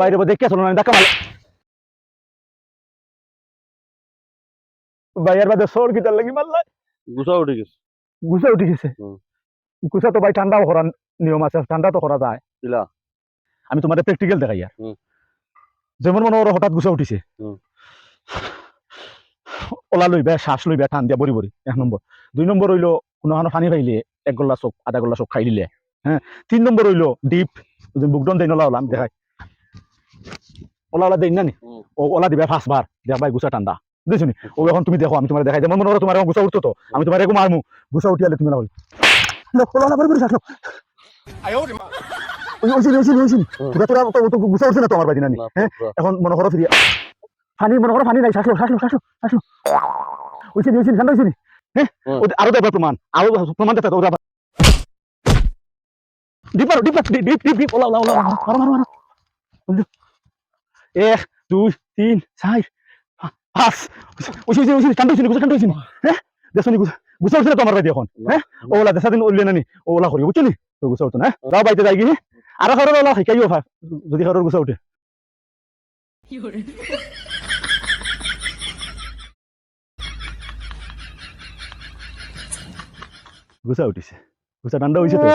বাইরে দেখে চলো না দেখা মারলে ভাইয়ের বাদে সর কিতার লাগি মারলাই গুছা উঠে গেছে। গুছা উঠে গেছে। গুছা তো ভাই ঠান্ডাও করার নিয়ম আছে ঠান্ডা তো করা যায়। দিলা আমি তোমাদের প্র্যাকটিক্যাল দেখাই আর। যেমন মনে করো হঠাৎ গুছা উঠিছে। ওলা লইবে শ্বাস লইবে টান দিয়া বরি বরি এক নম্বর। দুই নম্বর হইল কোনো হানো পানি পাইলে এক গল্লা চোখ আধা গল্লা চোখ খাই দিলে। হ্যাঁ? তিন নম্বর হইল ডিপ বুকডন দেই নলা ওলাম দেখাই। ওলা ওলা দেই না নি? ওলা দিবে ফার্স্ট বার। দেখ ভাই গুছা ঠান্ডা বুঝছ নি? ও এখন তুমি দেখো আমি তোমার দেখাই যেমন মনে করো তোমার গুছা উঠতো তো। আমি তোমার এরকম মারমু। গুছা উঠিয়ালে তুমি না বলি ওলা ওলা বরি বরি শ্বাস লো। ওই ওই ওই ওই ওই হুম। তোরা তোরা তো- তো গুছা উঠছে না তো আমার বাড়ি নানি না, হ্যাঁ। এখন মনে করো ফিরিয়া। পানি মনে করো পানি নাই। শ্বাসলো শ্বাসলো শ্বাসলো শ্বাসলো ওইসিনি ওইসিনি ঠান্ডা ওইসিনি হ্যাঁ? আরও দেবে প্রমাণ। আরও প্রমাণ দেবে ওরা ডিপ ডিপ ডিপ ডিপ ডিপ ডিপ। ওলা ওলা ওলা ওলা, মারো মারো মারো। বন্ধু। এক দুই তিন চার পাঁচ। ওইসি ওইসি ঠান্ডা ওইসিনি গুছা ঠান্ডা ওইসিনি হ্যাঁ দেখছ নি গুছা উঠছে না তো আমার বাড়ি এখন হ্যাঁ ওলা দেশা দিন উঠলে নানি। ওলা করি বুঝছ নি তো গুছা উঠতো না যাও বাইতে যাই গিয়ে আরও কারোর ওলা শিকাইও ভা যদি কারোর গুছা উঠে। গুছা উঠিছে। গুছা ঠান্ডা হয়েছে তো